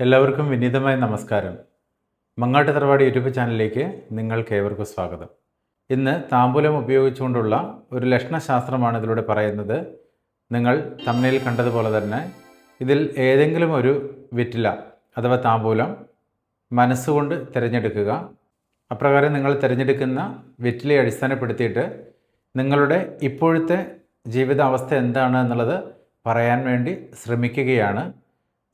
എല്ലാവർക്കും വിനീതമായ നമസ്കാരം. മങ്ങാട്ട് തറവാട് യൂട്യൂബ് ചാനലിലേക്ക് നിങ്ങൾക്ക് ഏവർക്കും സ്വാഗതം. ഇന്ന് താമ്പൂലം ഉപയോഗിച്ചുകൊണ്ടുള്ള ഒരു ലക്ഷണശാസ്ത്രമാണ് ഇതിലൂടെ പറയുന്നത്. നിങ്ങൾ തമ്മിൽ കണ്ടതുപോലെ തന്നെ ഇതിൽ ഏതെങ്കിലും ഒരു വിറ്റില അഥവാ താമ്പൂലം മനസ്സുകൊണ്ട് തിരഞ്ഞെടുക്കുക. അപ്രകാരം നിങ്ങൾ തിരഞ്ഞെടുക്കുന്ന വെറ്റിലയെ അടിസ്ഥാനപ്പെടുത്തിയിട്ട് നിങ്ങളുടെ ഇപ്പോഴത്തെ ജീവിതാവസ്ഥ എന്താണ് എന്നുള്ളത് പറയാൻ വേണ്ടി ശ്രമിക്കുകയാണ്.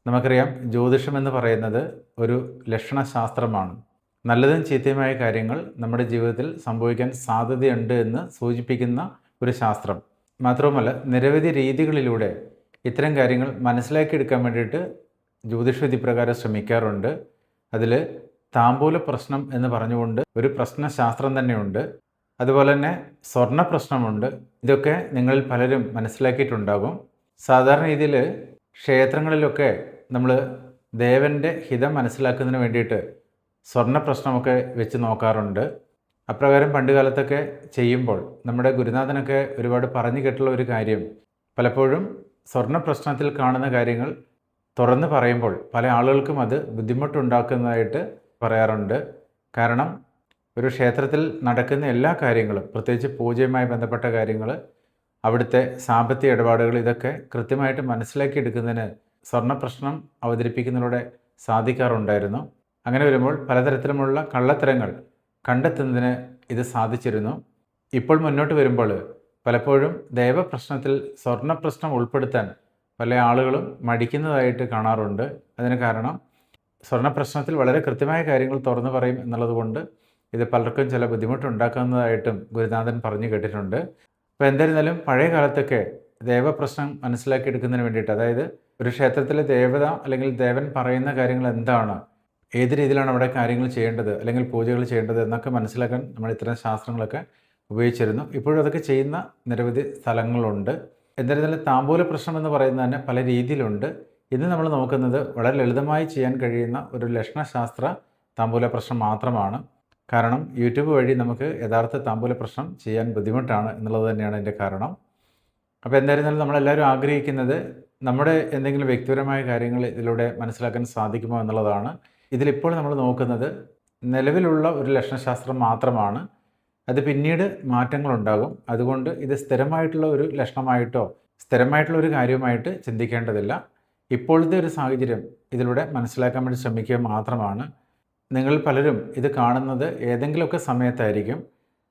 നമുക്കറിയാം ജ്യോതിഷം എന്ന് പറയുന്നത് ഒരു ലക്ഷണശാസ്ത്രമാണ്. നല്ലതും ചീത്തയുമായ കാര്യങ്ങൾ നമ്മുടെ ജീവിതത്തിൽ സംഭവിക്കാൻ സാധ്യതയുണ്ട് എന്ന് സൂചിപ്പിക്കുന്ന ഒരു ശാസ്ത്രം. മാത്രവുമല്ല നിരവധി രീതികളിലൂടെ ഇത്തരം കാര്യങ്ങൾ മനസ്സിലാക്കിയെടുക്കാൻ വേണ്ടിയിട്ട് ജ്യോതിഷവിധി പ്രകാരം ശ്രമിക്കാറുണ്ട്. അതിൽ താമ്പൂല പ്രശ്നം എന്ന് പറഞ്ഞുകൊണ്ട് ഒരു പ്രശ്നശാസ്ത്രം തന്നെയുണ്ട്. അതുപോലെ തന്നെ സ്വർണ പ്രശ്നമുണ്ട്. ഇതൊക്കെ നിങ്ങളിൽ പലരും മനസ്സിലാക്കിയിട്ടുണ്ടാകും. സാധാരണ രീതിയിൽ ക്ഷേത്രങ്ങളിലൊക്കെ നമ്മൾ ദേവന്റെ ഹിതം മനസ്സിലാക്കുന്നതിന് വേണ്ടിയിട്ട് സ്വർണ പ്രശ്നമൊക്കെ വെച്ച് നോക്കാറുണ്ട്. അപ്രകാരം പണ്ടുകാലത്തൊക്കെ ചെയ്യുമ്പോൾ നമ്മുടെ ഗുരുനാഥനൊക്കെ ഒരുപാട് പറഞ്ഞു കേട്ടുള്ള ഒരു കാര്യം പലപ്പോഴും സ്വർണ പ്രശ്നത്തിൽ കാണുന്ന കാര്യങ്ങൾ തുറന്ന് പറയുമ്പോൾ പല ആളുകൾക്കും അത് ബുദ്ധിമുട്ടുണ്ടാക്കുന്നതായിട്ട് പറയാറുണ്ട്. കാരണം ഒരു ക്ഷേത്രത്തിൽ നടക്കുന്ന എല്ലാ കാര്യങ്ങളും പ്രത്യേകിച്ച് പൂജയുമായി ബന്ധപ്പെട്ട കാര്യങ്ങൾ അവിടുത്തെ സാമ്പത്തിക ഇടപാടുകൾ ഇതൊക്കെ കൃത്യമായിട്ട് മനസ്സിലാക്കിയെടുക്കുന്നതിന് സ്വർണ പ്രശ്നം അവതരിപ്പിക്കുന്നതിലൂടെ സാധിക്കാറുണ്ടായിരുന്നു. അങ്ങനെ വരുമ്പോൾ പലതരത്തിലുമുള്ള കള്ളത്തരങ്ങൾ കണ്ടെത്തുന്നതിന് ഇത് സാധിച്ചിരുന്നു. ഇപ്പോൾ മുന്നോട്ട് വരുമ്പോൾ പലപ്പോഴും ദേവപ്രശ്നത്തിൽ സ്വർണ പ്രശ്നം ഉൾപ്പെടുത്താൻ പല ആളുകളും മടിക്കുന്നതായിട്ട് കാണാറുണ്ട്. അതിന് കാരണം സ്വർണ പ്രശ്നത്തിൽ വളരെ കൃത്യമായ കാര്യങ്ങൾ തുറന്നു പറയും എന്നുള്ളതുകൊണ്ട് ഇത് പലർക്കും ചില ബുദ്ധിമുട്ടുണ്ടാക്കുന്നതായിട്ടും ഗുരുനാഥൻ പറഞ്ഞു കേട്ടിട്ടുണ്ട്. അപ്പോൾ എന്തായിരുന്നാലും പഴയ കാലത്തൊക്കെ ദേവപ്രശ്നം മനസ്സിലാക്കിയെടുക്കുന്നതിന് വേണ്ടിയിട്ട് അതായത് ഒരു ക്ഷേത്രത്തിലെ ദേവത അല്ലെങ്കിൽ ദേവൻ പറയുന്ന കാര്യങ്ങൾ എന്താണ്? ഏത് രീതിയിലാണ് അവിടെ കാര്യങ്ങൾ ചെയ്യേണ്ടത്? അല്ലെങ്കിൽ പൂജകൾ ചെയ്യേണ്ടത് എന്നൊക്കെ മനസ്സിലാക്കാൻ നമ്മൾ ഇത്തരം ശാസ്ത്രങ്ങളൊക്കെ ഉപയോഗിച്ചിരുന്നു. ഇപ്പോഴും അതൊക്കെ ചെയ്യുന്ന നിരവധി സ്ഥലങ്ങളുണ്ട്. എന്തായിരുന്നാലും താമ്പൂല പ്രശ്നം എന്ന് പറയുന്നത് തന്നെ പല രീതിയിലുണ്ട്. ഇന്ന് നമ്മൾ നോക്കുന്നത് വളരെ ലളിതമായി ചെയ്യാൻ കഴിയുന്ന ഒരു ലക്ഷണശാസ്ത്ര താമ്പൂല പ്രശ്നം മാത്രമാണ്. കാരണം യൂട്യൂബ് വഴി നമുക്ക് യഥാർത്ഥ താമ്പൂല പ്രശ്നം ചെയ്യാൻ ബുദ്ധിമുട്ടാണ് എന്നുള്ളത് തന്നെയാണ് എന്റെ കാരണം. അപ്പോൾ എന്തായിരുന്നാലും നമ്മളെല്ലാവരും ആഗ്രഹിക്കുന്നത് നമ്മുടെ എന്തെങ്കിലും വ്യക്തിപരമായ കാര്യങ്ങൾ ഇതിലൂടെ മനസ്സിലാക്കാൻ സാധിക്കുമോ എന്നുള്ളതാണ്. ഇതിലിപ്പോൾ നമ്മൾ നോക്കുന്നത് നിലവിലുള്ള ഒരു ലക്ഷണശാസ്ത്രം മാത്രമാണ്. അത് പിന്നീട് മാറ്റങ്ങളുണ്ടാകും. അതുകൊണ്ട് ഇത് സ്ഥിരമായിട്ടുള്ള ഒരു ലക്ഷണമായിട്ടോ സ്ഥിരമായിട്ടുള്ള ഒരു കാര്യമായിട്ട് ചിന്തിക്കേണ്ടതില്ല. ഇപ്പോഴത്തെ ഒരു സാഹചര്യം ഇതിലൂടെ മനസ്സിലാക്കാൻ വേണ്ടി ശ്രമിക്കുക മാത്രമാണ്. നിങ്ങൾ പലരും ഇത് കാണുന്നത് ഏതെങ്കിലുമൊക്കെ സമയത്തായിരിക്കും.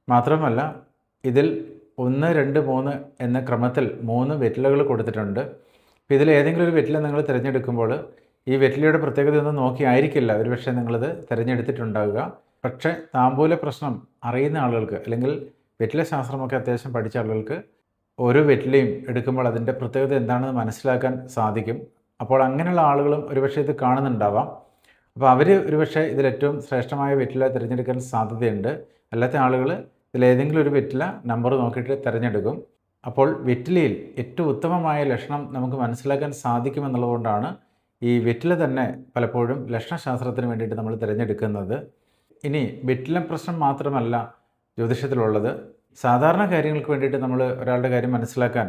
മാത്രമല്ല ഇതിൽ ഒന്ന് രണ്ട് മൂന്ന് എന്ന ക്രമത്തിൽ മൂന്ന് വെറ്റിലകൾ കൊടുത്തിട്ടുണ്ട്. അപ്പോൾ ഇതിൽ ഏതെങ്കിലും ഒരു വെറ്റില നിങ്ങൾ തിരഞ്ഞെടുക്കുമ്പോൾ ഈ വെറ്റിലയുടെ പ്രത്യേകത ഒന്നും നോക്കിയായിരിക്കില്ല ആയിരിക്കില്ല. ഒരുപക്ഷെ നിങ്ങളിത് തിരഞ്ഞെടുത്തിട്ടുണ്ടാവുക. പക്ഷേ താമ്പൂല പ്രശ്നം അറിയുന്ന ആളുകൾക്ക് അല്ലെങ്കിൽ വെറ്റില ശാസ്ത്രമൊക്കെ അത്യാവശ്യം പഠിച്ച ആളുകൾക്ക് ഓരോ വെറ്റിലയും എടുക്കുമ്പോൾ അതിന്റെ പ്രത്യേകത എന്താണെന്ന് മനസ്സിലാക്കാൻ സാധിക്കും. അപ്പോൾ അങ്ങനെയുള്ള ആളുകളും ഒരുപക്ഷെ ഇത് കാണുന്നുണ്ടാവാം. അപ്പോൾ അവർ ഒരുപക്ഷെ ഇതിലേറ്റവും ശ്രേഷ്ഠമായ വെറ്റില തിരഞ്ഞെടുക്കാൻ സാധ്യതയുണ്ട്. അല്ലാത്ത ആളുകൾ ഇതിലേതെങ്കിലും ഒരു വെറ്റില നമ്പർ നോക്കിയിട്ട് തിരഞ്ഞെടുക്കും. അപ്പോൾ വെറ്റിലയിൽ ഏറ്റവും ഉത്തമമായ ലക്ഷണം നമുക്ക് മനസ്സിലാക്കാൻ സാധിക്കുമെന്നുള്ളതുകൊണ്ടാണ് ഈ വെറ്റില തന്നെ പലപ്പോഴും ലക്ഷണശാസ്ത്രത്തിന് വേണ്ടിയിട്ട് നമ്മൾ തിരഞ്ഞെടുക്കുന്നത്. ഇനി വെറ്റില പ്രശ്നം മാത്രമല്ല ജ്യോതിഷത്തിലുള്ളത്. സാധാരണ കാര്യങ്ങൾക്ക് വേണ്ടിയിട്ട് നമ്മൾ ഒരാളുടെ കാര്യം മനസ്സിലാക്കാൻ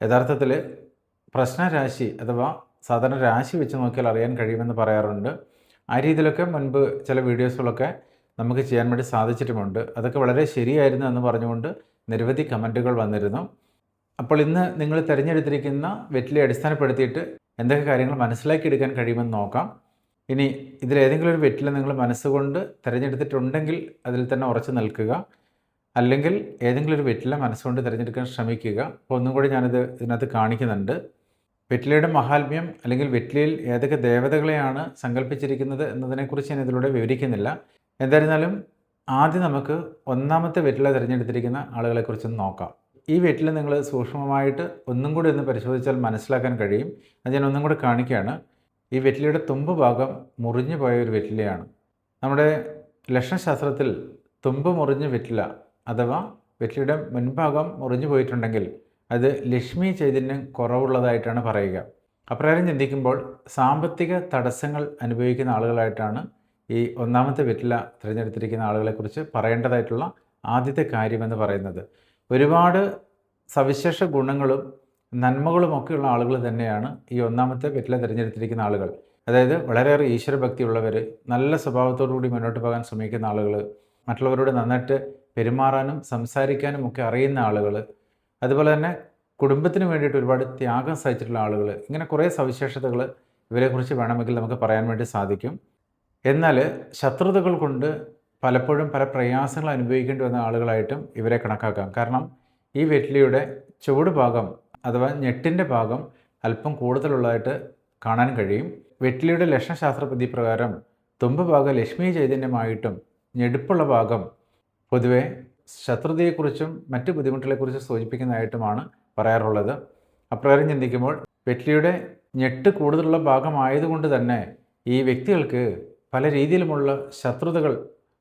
യഥാർത്ഥത്തിൽ പ്രശ്നരാശി അഥവാ സാധാരണ രാശി വെച്ച് നോക്കിയാൽ അറിയാൻ കഴിയുമെന്ന് പറയാറുണ്ട്. ആ രീതിയിലൊക്കെ മുൻപ് ചില വീഡിയോസുകളൊക്കെ നമുക്ക് ചെയ്യാൻ വേണ്ടി സാധിച്ചിട്ടുമുണ്ട്. അതൊക്കെ വളരെ ശരിയായിരുന്നു എന്ന് പറഞ്ഞുകൊണ്ട് നിരവധി കമന്റുകൾ വന്നിരുന്നു. അപ്പോൾ ഇന്ന് നിങ്ങൾ തിരഞ്ഞെടുത്തിരിക്കുന്ന വെറ്റിലെ അടിസ്ഥാനപ്പെടുത്തിയിട്ട് എന്തൊക്കെ കാര്യങ്ങൾ മനസ്സിലാക്കിയെടുക്കാൻ കഴിയുമെന്ന് നോക്കാം. ഇനി ഇതിലേതെങ്കിലും ഒരു വെറ്റില നിങ്ങൾ മനസ്സുകൊണ്ട് തിരഞ്ഞെടുത്തിട്ടുണ്ടെങ്കിൽ അതിൽ തന്നെ ഉറച്ചു നിൽക്കുക. അല്ലെങ്കിൽ ഏതെങ്കിലും ഒരു വെറ്റില മനസ്സുകൊണ്ട് തിരഞ്ഞെടുക്കാൻ ശ്രമിക്കുക. അപ്പോൾ ഒന്നും കൂടി ഞാനിത് ഇതിനകത്ത് കാണിക്കുന്നുണ്ട്. വെറ്റിലയുടെ മഹാത്മ്യം അല്ലെങ്കിൽ വെറ്റിലയിൽ ഏതൊക്കെ ദേവതകളെയാണ് സങ്കല്പിച്ചിരിക്കുന്നത് എന്നതിനെക്കുറിച്ച് ഞാൻ ഇതിലൂടെ വിവരിക്കുന്നില്ല. എന്തായിരുന്നാലും ആദ്യം നമുക്ക് ഒന്നാമത്തെ വെറ്റില തിരഞ്ഞെടുത്തിരിക്കുന്ന ആളുകളെക്കുറിച്ചൊന്ന് നോക്കാം. ഈ വെറ്റില നിങ്ങൾ സൂക്ഷ്മമായിട്ട് ഒന്നും കൂടി ഒന്ന് പരിശോധിച്ചാൽ മനസ്സിലാക്കാൻ കഴിയും. അത് ഞാൻ ഒന്നും കൂടി കാണിക്കുകയാണ്. ഈ വെറ്റിലയുടെ തുമ്പ് ഭാഗം മുറിഞ്ഞു പോയ ഒരു വെറ്റിലയാണ് നമ്മുടെ ലക്ഷണശാസ്ത്രത്തിൽ തുമ്പ് മുറിഞ്ഞ വെറ്റില അഥവാ വെറ്റിലയുടെ മുൻഭാഗം മുറിഞ്ഞു പോയിട്ടുണ്ടെങ്കിൽ അത് ലക്ഷ്മി ചൈതന്യം കുറവുള്ളതായിട്ടാണ് പറയുക. അപ്രകാരം ചിന്തിക്കുമ്പോൾ സാമ്പത്തിക തടസ്സങ്ങൾ അനുഭവിക്കുന്ന ആളുകളായിട്ടാണ് ഈ ഒന്നാമത്തെ വെറ്റില തിരഞ്ഞെടുത്തിരിക്കുന്ന ആളുകളെക്കുറിച്ച് പറയേണ്ടതായിട്ടുള്ള ആദ്യത്തെ കാര്യമെന്ന് പറയുന്നത്. ഒരുപാട് സവിശേഷ ഗുണങ്ങളും നന്മകളുമൊക്കെയുള്ള ആളുകൾ തന്നെയാണ് ഈ ഒന്നാമത്തെ വെറ്റില തിരഞ്ഞെടുത്തിരിക്കുന്ന ആളുകൾ. അതായത് വളരെയേറെ ഈശ്വരഭക്തിയുള്ളവർ നല്ല സ്വഭാവത്തോടു കൂടി മുന്നോട്ട് പോകാൻ ശ്രമിക്കുന്ന ആളുകൾ മറ്റുള്ളവരോട് നന്നായിട്ട് പെരുമാറാനും സംസാരിക്കാനും ഒക്കെ അറിയുന്ന ആളുകൾ അതുപോലെ തന്നെ കുടുംബത്തിന് വേണ്ടിയിട്ട് ഒരുപാട് ത്യാഗം സഹിച്ചിട്ടുള്ള ആളുകൾ ഇങ്ങനെ കുറേ സവിശേഷതകൾ ഇവരെക്കുറിച്ച് വേണമെങ്കിൽ നമുക്ക് പറയാൻ വേണ്ടി സാധിക്കും. എന്നാൽ ശത്രുതകൾ കൊണ്ട് പലപ്പോഴും പല പ്രയാസങ്ങൾ അനുഭവിക്കേണ്ടി വന്ന ആളുകളായിട്ടും ഇവരെ കണക്കാക്കാം. കാരണം ഈ വെറ്റിലിയുടെ ചുവട് ഭാഗം അഥവാ ഞെട്ടിന്റെ ഭാഗം അല്പം കൂടുതലുള്ളതായിട്ട് കാണാൻ കഴിയും. വെറ്റിലിയുടെ ലക്ഷണശാസ്ത്ര പദ്ധതി പ്രകാരം തുമ്പ് ഭാഗം ലക്ഷ്മി ചൈതന്യമായിട്ടും ഞെടുപ്പുള്ള ഭാഗം പൊതുവെ ശത്രുതയെക്കുറിച്ചും മറ്റ് ബുദ്ധിമുട്ടുകളെക്കുറിച്ചും സൂചിപ്പിക്കുന്നതായിട്ടുമാണ് പറയാറുള്ളത്. അപ്രകാരം ചിന്തിക്കുമ്പോൾ വെറ്റിലിയുടെ ഞെട്ട് കൂടുതലുള്ള ഭാഗമായതുകൊണ്ട് തന്നെ ഈ വ്യക്തികൾക്ക് പല രീതിയിലുമുള്ള ശത്രുതകൾ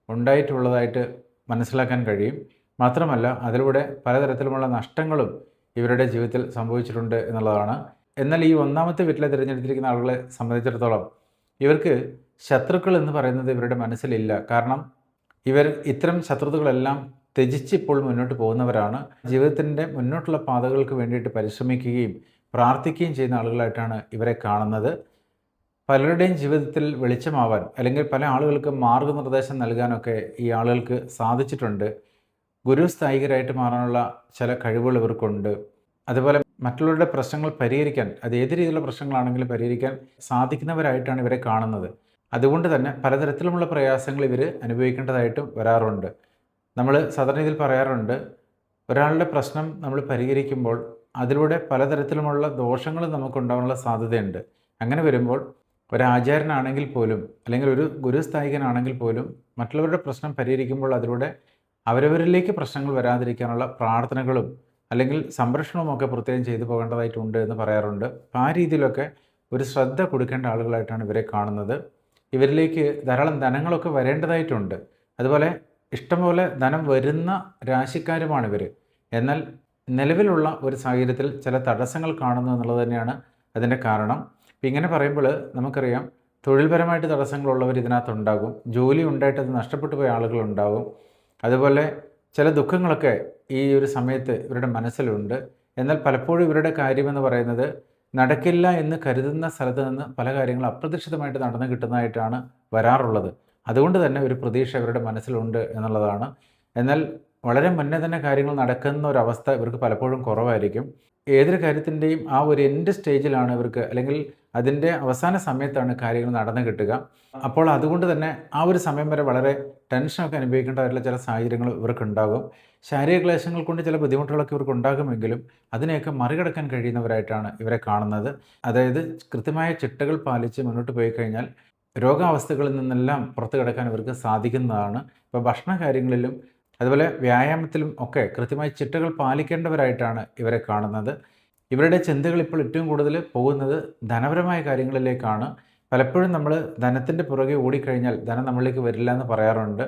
ഉണ്ടായിട്ടുള്ളതായിട്ട് മനസ്സിലാക്കാൻ കഴിയും. മാത്രമല്ല അതിലൂടെ പലതരത്തിലുമുള്ള നഷ്ടങ്ങളും ഇവരുടെ ജീവിതത്തിൽ സംഭവിച്ചിട്ടുണ്ട് എന്നുള്ളതാണ്. എന്നാൽ ഈ ഒന്നാമത്തെ വീട്ടിലെ തിരഞ്ഞെടുത്തിരിക്കുന്ന ആളുകളെ സംബന്ധിച്ചിടത്തോളം ഇവർക്ക് ശത്രുക്കൾ എന്ന് പറയുന്നത് ഇവരുടെ മനസ്സിലില്ല. കാരണം ഇവർ ഇത്തരം ശത്രുതകളെല്ലാം ത്യജിച്ച് ഇപ്പോൾ മുന്നോട്ട് പോകുന്നവരാണ്. ജീവിതത്തിന്റെ മുന്നോട്ടുള്ള പാതകൾക്ക് വേണ്ടിയിട്ട് പരിശ്രമിക്കുകയും പ്രാർത്ഥിക്കുകയും ചെയ്യുന്ന ആളുകളായിട്ടാണ് ഇവരെ കാണുന്നത്. പലരുടെയും ജീവിതത്തിൽ വെളിച്ചമാവാൻ അല്ലെങ്കിൽ പല ആളുകൾക്ക് മാർഗനിർദ്ദേശം നൽകാനൊക്കെ ഈ ആളുകൾക്ക് സാധിച്ചിട്ടുണ്ട്. ഗുരു സ്ഥായികരായിട്ട് മാറാനുള്ള ചില കഴിവുകൾ ഇവർക്കുണ്ട്. അതുപോലെ മറ്റുള്ളവരുടെ പ്രശ്നങ്ങൾ പരിഹരിക്കാൻ അത് ഏത് രീതിയിലുള്ള പ്രശ്നങ്ങളാണെങ്കിലും പരിഹരിക്കാൻ സാധിക്കുന്നവരായിട്ടാണ് ഇവരെ കാണുന്നത്. അതുകൊണ്ട് തന്നെ പലതരത്തിലുമുള്ള പ്രയാസങ്ങൾ ഇവർ അനുഭവിക്കേണ്ടതായിട്ടും വരാറുണ്ട്. നമ്മൾ സാധാരണ രീതിയിൽ പറയാറുണ്ട് ഒരാളുടെ പ്രശ്നം നമ്മൾ പരിഹരിക്കുമ്പോൾ അതിലൂടെ പലതരത്തിലുമുള്ള ദോഷങ്ങൾ നമുക്കുണ്ടാകാനുള്ള സാധ്യതയുണ്ട്. അങ്ങനെ വരുമ്പോൾ ഒരാചാര്യനാണെങ്കിൽ പോലും അല്ലെങ്കിൽ ഒരു ഗുരുസ്ഥായികനാണെങ്കിൽ പോലും മറ്റുള്ളവരുടെ പ്രശ്നം പരിഹരിക്കുമ്പോൾ അതിലൂടെ അവരവരിലേക്ക് പ്രശ്നങ്ങൾ വരാതിരിക്കാനുള്ള പ്രാർത്ഥനകളും അല്ലെങ്കിൽ സംരക്ഷണവും ഒക്കെ പ്രത്യേകം ചെയ്തു പോകേണ്ടതായിട്ടുണ്ട് എന്ന് പറയാറുണ്ട്. അപ്പോൾ ആ രീതിയിലൊക്കെ ഒരു ശ്രദ്ധ കൊടുക്കേണ്ട ആളുകളായിട്ടാണ് ഇവരെ കാണുന്നത്. ഇവരിലേക്ക് ധാരാളം ധനങ്ങളൊക്കെ വരേണ്ടതായിട്ടുണ്ട്. അതുപോലെ ഇഷ്ടംപോലെ ധനം വരുന്ന രാശിക്കാരുമാണ് ഇവർ എന്നാൽ നിലവിലുള്ള ഒരു സാഹചര്യത്തിൽ ചില തടസ്സങ്ങൾ കാണുന്നു എന്നുള്ളത് തന്നെയാണ് അതിന്റെ കാരണം. ഇപ്പം ഇങ്ങനെ പറയുമ്പോൾ നമുക്കറിയാം തൊഴിൽപരമായിട്ട് തടസ്സങ്ങളുള്ളവർ ഇതിനകത്ത് ഉണ്ടാകും ജോലി ഉണ്ടായിട്ട് അത് നഷ്ടപ്പെട്ടു പോയ ആളുകളുണ്ടാകും. അതുപോലെ ചില ദുഃഖങ്ങളൊക്കെ ഈ ഒരു സമയത്ത് ഇവരുടെ മനസ്സിലുണ്ട്. എന്നാൽ പലപ്പോഴും ഇവരുടെ കാര്യമെന്ന് പറയുന്നത് നടക്കില്ല എന്ന് കരുതുന്ന സ്ഥലത്ത് നിന്ന് പല കാര്യങ്ങളും അപ്രതീക്ഷിതമായിട്ട് നടന്നു കിട്ടുന്നതായിട്ടാണ് വരാറുള്ളത്. അതുകൊണ്ട് തന്നെ ഒരു പ്രതീക്ഷ ഇവരുടെ മനസ്സിലുണ്ട് എന്നുള്ളതാണ്. എന്നാൽ വളരെ മുന്നേ തന്നെ കാര്യങ്ങൾ നടക്കുന്ന ഒരവസ്ഥ ഇവർക്ക് പലപ്പോഴും കുറവായിരിക്കും. ഏതൊരു കാര്യത്തിന്റെയും ആ ഒരു എൻഡ് സ്റ്റേജിലാണ് ഇവർക്ക് അല്ലെങ്കിൽ അതിന്റെ അവസാന സമയത്താണ് കാര്യങ്ങൾ നടന്നു കിട്ടുക. അപ്പോൾ അതുകൊണ്ട് തന്നെ ആ ഒരു സമയം വരെ വളരെ ടെൻഷനൊക്കെ അനുഭവിക്കേണ്ടതായിട്ടുള്ള ചില സാഹചര്യങ്ങൾ ഇവർക്കുണ്ടാകും ശാരീരിക ക്ലേശങ്ങൾ കൊണ്ട് ചില ബുദ്ധിമുട്ടുകളൊക്കെ ഇവർക്ക് ഉണ്ടാകുമെങ്കിലും അതിനെയൊക്കെ മറികടക്കാൻ കഴിയുന്നവരായിട്ടാണ് ഇവരെ കാണുന്നത്. അതായത് കൃത്യമായ ചിട്ടകൾ പാലിച്ച് മുന്നോട്ട് പോയി കഴിഞ്ഞാൽ രോഗാവസ്ഥകളിൽ നിന്നെല്ലാം പുറത്തു കിടക്കാൻ ഇവർക്ക് സാധിക്കുന്നതാണ്. ഇപ്പോൾ ഭക്ഷണ കാര്യങ്ങളിലും അതുപോലെ വ്യായാമത്തിലും ഒക്കെ കൃത്യമായി ചിട്ടകൾ പാലിക്കേണ്ടവരായിട്ടാണ് ഇവരെ കാണുന്നത്. ഇവരുടെ ചിന്തകൾ ഇപ്പോൾ ഏറ്റവും കൂടുതൽ പോകുന്നത് ധനപരമായ കാര്യങ്ങളിലേക്കാണ്. പലപ്പോഴും നമ്മൾ ധനത്തിന്റെ പുറകെ ഓടിക്കഴിഞ്ഞാൽ ധനം നമ്മളിലേക്ക് വരില്ല എന്ന് പറയാറുണ്ട്.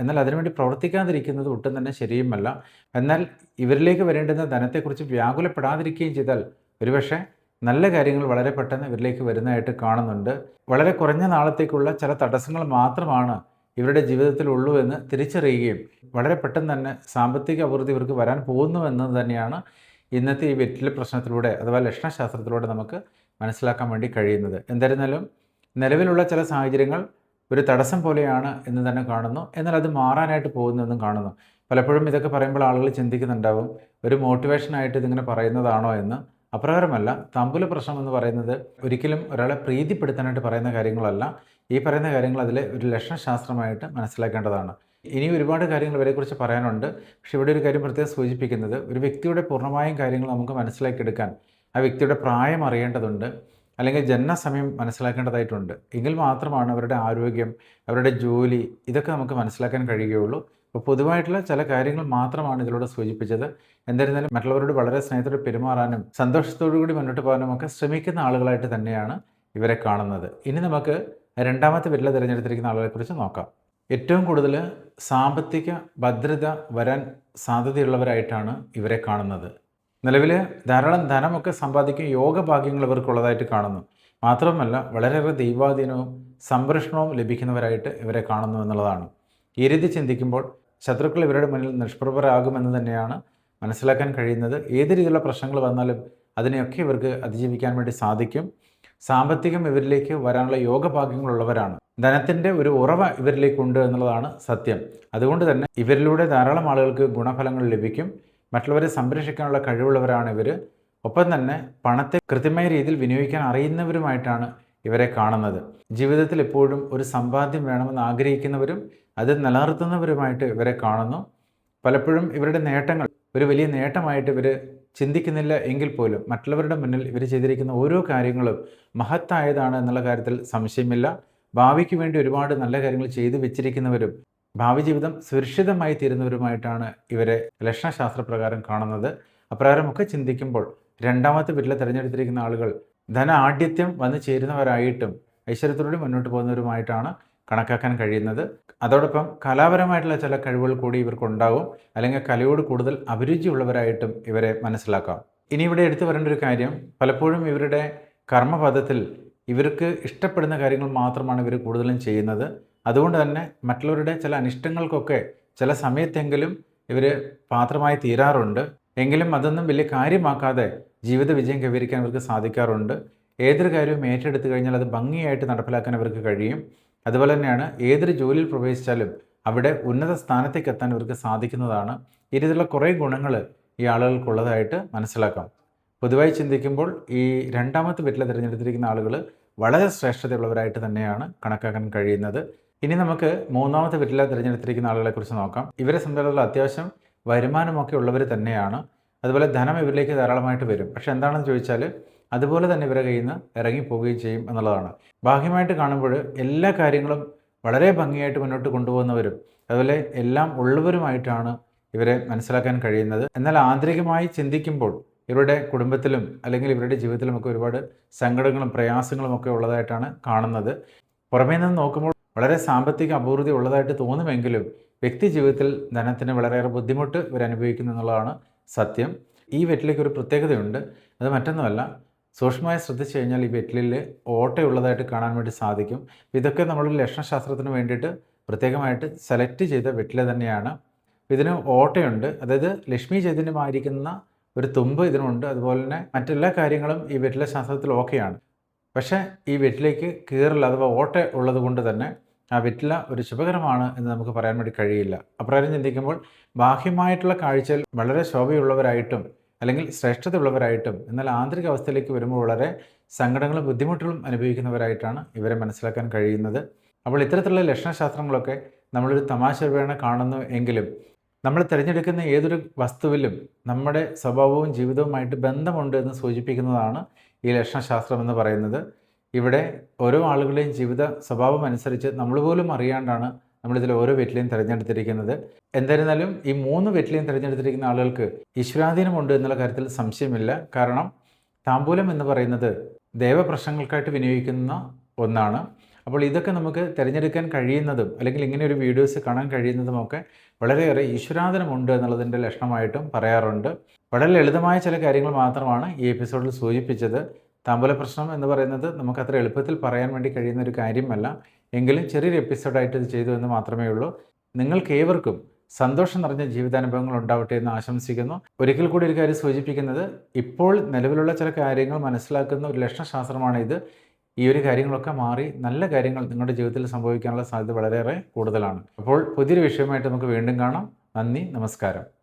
എന്നാൽ അതിനുവേണ്ടി പ്രവർത്തിക്കാതിരിക്കുന്നത് ഒട്ടും തന്നെ ശരിയുമല്ല. എന്നാൽ ഇവരിലേക്ക് വരേണ്ടുന്ന ധനത്തെക്കുറിച്ച് വ്യാകുലപ്പെടാതിരിക്കുകയും ചെയ്താൽ ഒരുപക്ഷെ നല്ല കാര്യങ്ങൾ വളരെ പെട്ടെന്ന് ഇവരിലേക്ക് വരുന്നതായിട്ട് കാണുന്നുണ്ട്. വളരെ കുറഞ്ഞ നാളത്തേക്കുള്ള ചില തടസ്സങ്ങൾ മാത്രമാണ് ഇവരുടെ ജീവിതത്തിലുള്ളൂ എന്ന് തിരിച്ചറിയുകയും വളരെ പെട്ടെന്ന് തന്നെ സാമ്പത്തിക അഭിവൃദ്ധി ഇവർക്ക് വരാൻ പോകുന്നു എന്നത് തന്നെയാണ് ഇന്നത്തെ ഈ വെറ്റിലെ പ്രശ്നത്തിലൂടെ അഥവാ ലക്ഷണശാസ്ത്രത്തിലൂടെ നമുക്ക് മനസ്സിലാക്കാൻ വേണ്ടി കഴിയുന്നത്. എന്തായിരുന്നാലും നിലവിലുള്ള ചില സാഹചര്യങ്ങൾ ഒരു തടസ്സം പോലെയാണ് എന്ന് തന്നെ കാണുന്നു. എന്നാൽ അത് മാറാനായിട്ട് പോകുന്നതെന്നും കാണുന്നു. പലപ്പോഴും ഇതൊക്കെ പറയുമ്പോൾ ആളുകൾ ചിന്തിക്കുന്നുണ്ടാവും ഒരു മോട്ടിവേഷനായിട്ട് ഇതിങ്ങനെ പറയുന്നതാണോ എന്ന്. അപ്രകാരമല്ല തമ്പുല പ്രശ്നം എന്ന് പറയുന്നത് ഒരിക്കലും ഒരാളെ പ്രീതിപ്പെടുത്താനായിട്ട് പറയുന്ന കാര്യങ്ങളല്ല. ഈ പറയുന്ന കാര്യങ്ങൾ അതിലെ ഒരു ലക്ഷണശാസ്ത്രമായിട്ട് മനസ്സിലാക്കേണ്ടതാണ്. ഇനി ഒരുപാട് കാര്യങ്ങൾ ഇവരെക്കുറിച്ച് പറയാനുണ്ട്. പക്ഷേ ഇവിടെ ഒരു കാര്യം പ്രത്യേകം സൂചിപ്പിക്കുന്നത് ഒരു വ്യക്തിയുടെ പൂർണമായും കാര്യങ്ങൾ നമുക്ക് മനസ്സിലാക്കിയെടുക്കാൻ ആ വ്യക്തിയുടെ പ്രായം അറിയേണ്ടതുണ്ട്. അല്ലെങ്കിൽ ജനനസമയം മനസ്സിലാക്കേണ്ടതായിട്ടുണ്ട്. എങ്കിൽ മാത്രമാണ് അവരുടെ ആരോഗ്യം അവരുടെ ജോലി ഇതൊക്കെ നമുക്ക് മനസ്സിലാക്കാൻ കഴിയുകയുള്ളൂ. അപ്പോൾ പൊതുവായിട്ടുള്ള ചില കാര്യങ്ങൾ മാത്രമാണ് ഇതിലൂടെ സൂചിപ്പിച്ചത്. എന്നിരുന്നാലും മറ്റുള്ളവരോട് വളരെ സ്നേഹത്തോടെ പെരുമാറാനും സന്തോഷത്തോടു കൂടി മുന്നോട്ട് പോകാനും ഒക്കെ ശ്രമിക്കുന്ന ആളുകളായിട്ട് തന്നെയാണ് ഇവരെ കാണുന്നത്. ഇനി നമുക്ക് രണ്ടാമത്തെ വിരല തിരഞ്ഞെടുത്തിരിക്കുന്ന ആളുകളെക്കുറിച്ച് നോക്കാം. ഏറ്റവും കൂടുതൽ സാമ്പത്തിക ഭദ്രത വരാൻ സാധ്യതയുള്ളവരായിട്ടാണ് ഇവരെ കാണുന്നത്. നിലവിൽ ധാരാളം ധനമൊക്കെ സമ്പാദിക്കും യോഗഭാഗ്യങ്ങൾ ഇവർക്കുള്ളതായിട്ട് കാണുന്നു. മാത്രമല്ല വളരെയേറെ ദൈവാധീനവും സംരക്ഷണവും ലഭിക്കുന്നവരായിട്ട് ഇവരെ കാണുന്നു എന്നുള്ളതാണ്. ഈ രീതി ചിന്തിക്കുമ്പോൾ ശത്രുക്കൾ ഇവരുടെ മുന്നിൽ നിഷ്പ്രഭരാകുമെന്ന് തന്നെയാണ് മനസ്സിലാക്കാൻ കഴിയുന്നത്. ഏത് രീതിയിലുള്ള പ്രശ്നങ്ങൾ വന്നാലും അതിനെയൊക്കെ ഇവർക്ക് അതിജീവിക്കാൻ വേണ്ടി സാധിക്കും. സാമ്പത്തികം ഇവരിലേക്ക് വരാനുള്ള യോഗഭാഗ്യങ്ങളുള്ളവരാണ്. ധനത്തിന്റെ ഒരു ഉറവ ഇവരിലേക്കുണ്ട് എന്നുള്ളതാണ് സത്യം. അതുകൊണ്ട് തന്നെ ഇവരിലൂടെ ധാരാളം ആളുകൾക്ക് ഗുണഫലങ്ങൾ ലഭിക്കും. മറ്റുള്ളവരെ സംരക്ഷിക്കാനുള്ള കഴിവുള്ളവരാണ് ഇവർ ഒപ്പം തന്നെ പണത്തെ കൃത്യമായ രീതിയിൽ വിനിയോഗിക്കാൻ അറിയുന്നവരുമായിട്ടാണ് ഇവരെ കാണുന്നത്. ജീവിതത്തിൽ എപ്പോഴും ഒരു സമ്പാദ്യം വേണമെന്ന് ആഗ്രഹിക്കുന്നവരും അത് നിലനിർത്തുന്നവരുമായിട്ട് ഇവരെ കാണുന്നു. പലപ്പോഴും ഇവരുടെ നേട്ടങ്ങൾ ഒരു വലിയ നേട്ടമായിട്ട് ഇവർ ചിന്തിക്കുന്നില്ല എങ്കിൽ പോലും മറ്റുള്ളവരുടെ മുന്നിൽ ഇവർ ചെയ്തിരിക്കുന്ന ഓരോ കാര്യങ്ങളും മഹത്തായതാണ് എന്നുള്ള കാര്യത്തിൽ സംശയമില്ല. ഭാവിക്ക് വേണ്ടി ഒരുപാട് നല്ല കാര്യങ്ങൾ ചെയ്തു വെച്ചിരിക്കുന്നവരും ഭാവി ജീവിതം സുരക്ഷിതമായി തീരുന്നവരുമായിട്ടാണ് ഇവരെ ലക്ഷണശാസ്ത്രപ്രകാരം കാണുന്നത്. അപ്രകാരമൊക്കെ ചിന്തിക്കുമ്പോൾ രണ്ടാമത്തെ വീട്ടിൽ തിരഞ്ഞെടുത്തിരിക്കുന്ന ആളുകൾ ധന ആഢ്യത്യം വന്നു ചേരുന്നവരായിട്ടും ഐശ്വര്യത്തോടെ മുന്നോട്ട് പോകുന്നവരുമായിട്ടാണ് കണക്കാക്കാൻ കഴിയുന്നത്. അതോടൊപ്പം കലാപരമായിട്ടുള്ള ചില കഴിവുകൾ കൂടി ഇവർക്കുണ്ടാവും. അല്ലെങ്കിൽ കലയോട് കൂടുതൽ അഭിരുചിയുള്ളവരായിട്ടും ഇവരെ മനസ്സിലാക്കാം. ഇനി ഇവിടെ എടുത്തു വരേണ്ട ഒരു കാര്യം പലപ്പോഴും ഇവരുടെ കർമ്മപഥത്തിൽ ഇവർക്ക് ഇഷ്ടപ്പെടുന്ന കാര്യങ്ങൾ മാത്രമാണ് ഇവർ കൂടുതലും ചെയ്യുന്നത്. അതുകൊണ്ട് തന്നെ മറ്റുള്ളവരുടെ ചില അനിഷ്ടങ്ങൾക്കൊക്കെ ചില സമയത്തെങ്കിലും ഇവർ പാത്രമായി തീരാറുണ്ട്. എങ്കിലും അതൊന്നും വലിയ കാര്യമാക്കാതെ ജീവിത വിജയം കൈവരിക്കാൻ ഇവർക്ക് സാധിക്കാറുണ്ട്. ഏതൊരു കാര്യവും ഏറ്റെടുത്തു കഴിഞ്ഞാൽ അത് ഭംഗിയായിട്ട് നടപ്പിലാക്കാൻ അവർക്ക് കഴിയും. അതുപോലെ തന്നെയാണ് ഏതൊരു ജോലിയിൽ പ്രവേശിച്ചാലും അവിടെ ഉന്നത സ്ഥാനത്തേക്ക് എത്താൻ ഇവർക്ക് സാധിക്കുന്നതാണ്. ഈ രീതിയിലുള്ള കുറേ ഗുണങ്ങൾ ഈ ആളുകൾക്കുള്ളതായിട്ട് മനസ്സിലാക്കാം. പൊതുവായി ചിന്തിക്കുമ്പോൾ ഈ രണ്ടാമത്തെ വീട്ടിൽ തിരഞ്ഞെടുത്തിരിക്കുന്ന ആളുകൾ വളരെ ശ്രേഷ്ഠതയുള്ളവരായിട്ട് തന്നെയാണ് കണക്കാക്കാൻ കഴിയുന്നത്. ഇനി നമുക്ക് മൂന്നാമത്തെ വീട്ടിൽ തിരഞ്ഞെടുത്തിരിക്കുന്ന ആളുകളെ കുറിച്ച് നോക്കാം. ഇവരെ സംബന്ധിച്ചുള്ള അത്യാവശ്യം വരുമാനമൊക്കെ ഉള്ളവർ തന്നെയാണ്. അതുപോലെ ധനം ഇവരിലേക്ക് ധാരാളമായിട്ട് വരും. പക്ഷെ എന്താണെന്ന് ചോദിച്ചാൽ അതുപോലെ തന്നെ ഇവരെ കയ്യിൽ നിന്ന് ഇറങ്ങിപ്പോവുകയും ചെയ്യും എന്നുള്ളതാണ്. ബാഹ്യമായിട്ട് കാണുമ്പോൾ എല്ലാ കാര്യങ്ങളും വളരെ ഭംഗിയായിട്ട് മുന്നോട്ട് കൊണ്ടുപോകുന്നവരും അതുപോലെ എല്ലാം ഉള്ളവരുമായിട്ടാണ് ഇവരെ മനസ്സിലാക്കാൻ കഴിയുന്നത്. എന്നാൽ ആന്തരികമായി ചിന്തിക്കുമ്പോൾ ഇവരുടെ കുടുംബത്തിലും അല്ലെങ്കിൽ ഇവരുടെ ജീവിതത്തിലുമൊക്കെ ഒരുപാട് സങ്കടങ്ങളും പ്രയാസങ്ങളും ഒക്കെ ഉള്ളതായിട്ടാണ് കാണുന്നത്. പുറമേ നിന്ന് നോക്കുമ്പോൾ വളരെ സാമ്പത്തിക അപൂർവതി ഉള്ളതായിട്ട് തോന്നുമെങ്കിലും വ്യക്തി ജീവിതത്തിൽ ധനത്തിന് വളരെയേറെ ബുദ്ധിമുട്ട് ഇവർ അനുഭവിക്കുന്നു എന്നുള്ളതാണ് സത്യം. ഈ വെറ്റിലേക്ക് ഒരു പ്രത്യേകതയുണ്ട്. അത് മറ്റൊന്നുമല്ല സൂക്ഷ്മമായി ശ്രദ്ധിച്ചു കഴിഞ്ഞാൽ ഈ വെറ്റിലിൽ ഓട്ടയുള്ളതായിട്ട് കാണാൻ വേണ്ടി സാധിക്കും. ഇതൊക്കെ നമ്മൾ ലക്ഷണശാസ്ത്രത്തിന് വേണ്ടിയിട്ട് പ്രത്യേകമായിട്ട് സെലക്ട് ചെയ്ത വെറ്റില തന്നെയാണ്. ഇതിന് ഓട്ടയുണ്ട്. അതായത് ലക്ഷ്മി ചൈതന്യമായിരിക്കുന്ന ഒരു തുമ്പ് ഇതിനുണ്ട്. അതുപോലെ തന്നെ മറ്റെല്ലാ കാര്യങ്ങളും ഈ വെറ്റില ശാസ്ത്രത്തിൽ ഓക്കെയാണ്. പക്ഷേ ഈ വെറ്റിലേക്ക് കീറൽ അഥവാ ഓട്ട ഉള്ളത് കൊണ്ട് തന്നെ ആ വെറ്റില ഒരു ശുഭകരമാണ് എന്ന് നമുക്ക് പറയാൻ വേണ്ടി കഴിയില്ല. അപ്രകാരം ചിന്തിക്കുമ്പോൾ ബാഹ്യമായിട്ടുള്ള കാഴ്ചയിൽ വളരെ ശോഭയുള്ളവരായിട്ടും അല്ലെങ്കിൽ ശ്രേഷ്ഠതയുള്ളവരായിട്ടും എന്നാൽ ആന്തരിക അവസ്ഥയിലേക്ക് വരുമ്പോൾ വളരെ സങ്കടങ്ങളും ബുദ്ധിമുട്ടുകളും അനുഭവിക്കുന്നവരായിട്ടാണ് ഇവരെ മനസ്സിലാക്കാൻ കഴിയുന്നത്. അപ്പോൾ ഇത്തരത്തിലുള്ള ലക്ഷണശാസ്ത്രങ്ങളൊക്കെ നമ്മളൊരു തമാശ വേണ കാണുന്നു എങ്കിലും നമ്മൾ തിരഞ്ഞെടുക്കുന്ന ഏതൊരു വസ്തുവിലും നമ്മുടെ സ്വഭാവവും ജീവിതവുമായിട്ട് ബന്ധമുണ്ട് എന്ന് സൂചിപ്പിക്കുന്നതാണ് ഈ ലക്ഷണശാസ്ത്രം എന്ന് പറയുന്നത്. ഇവിടെ ഓരോ ആളുകളുടെയും ജീവിത സ്വഭാവം അനുസരിച്ച് നമ്മൾ പോലും അറിയാണ്ടാണ് നമ്മളിതിൽ ഓരോ വെറ്റിലെയും തിരഞ്ഞെടുത്തിരിക്കുന്നത്. എന്തായിരുന്നാലും ഈ മൂന്ന് വെറ്റിലെയും തിരഞ്ഞെടുത്തിരിക്കുന്ന ആളുകൾക്ക് ഈശ്വരാധീനമുണ്ട് എന്നുള്ള കാര്യത്തിൽ സംശയമില്ല. കാരണം താമ്പൂലം എന്ന് പറയുന്നത് ദേവപ്രശ്നങ്ങൾക്കായിട്ട് വിനിയോഗിക്കുന്ന ഒന്നാണ്. അപ്പോൾ ഇതൊക്കെ നമുക്ക് തിരഞ്ഞെടുക്കാൻ കഴിയുന്നതും അല്ലെങ്കിൽ ഇങ്ങനെ ഒരു വീഡിയോസ് കാണാൻ കഴിയുന്നതുമൊക്കെ വളരെയേറെ ഈശ്വരാധനമുണ്ട് എന്നുള്ളതിന്റെ ലക്ഷണമായിട്ടും പറയാറുണ്ട്. വളരെ ലളിതമായ ചില കാര്യങ്ങൾ മാത്രമാണ് ഈ എപ്പിസോഡിൽ സൂചിപ്പിച്ചത്. താമ്പൂല പ്രശ്നം എന്ന് പറയുന്നത് നമുക്ക് അത്ര എളുപ്പത്തിൽ പറയാൻ വേണ്ടി കഴിയുന്ന ഒരു കാര്യമല്ല. എങ്കിലും ചെറിയൊരു എപ്പിസോഡായിട്ട് ഇത് ചെയ്തു എന്ന് മാത്രമേ ഉള്ളൂ. നിങ്ങൾക്ക് ഏവർക്കും സന്തോഷം നിറഞ്ഞ ജീവിതാനുഭവങ്ങൾ ഉണ്ടാവട്ടെ എന്ന് ആശംസിക്കുന്നു. ഒരിക്കൽ കൂടി ഒരു കാര്യം സൂചിപ്പിക്കുന്നത് ഇപ്പോൾ നിലവിലുള്ള ചില കാര്യങ്ങൾ മനസ്സിലാക്കുന്ന ഒരു ലക്ഷണശാസ്ത്രമാണ് ഇത്. ഈ ഒരു കാര്യങ്ങളൊക്കെ മാറി നല്ല കാര്യങ്ങൾ നിങ്ങളുടെ ജീവിതത്തിൽ സംഭവിക്കാനുള്ള സാധ്യത വളരെയേറെ കൂടുതലാണ്. അപ്പോൾ പുതിയൊരു വിഷയമായിട്ട് നമുക്ക് വീണ്ടും കാണാം. നന്ദി നമസ്കാരം.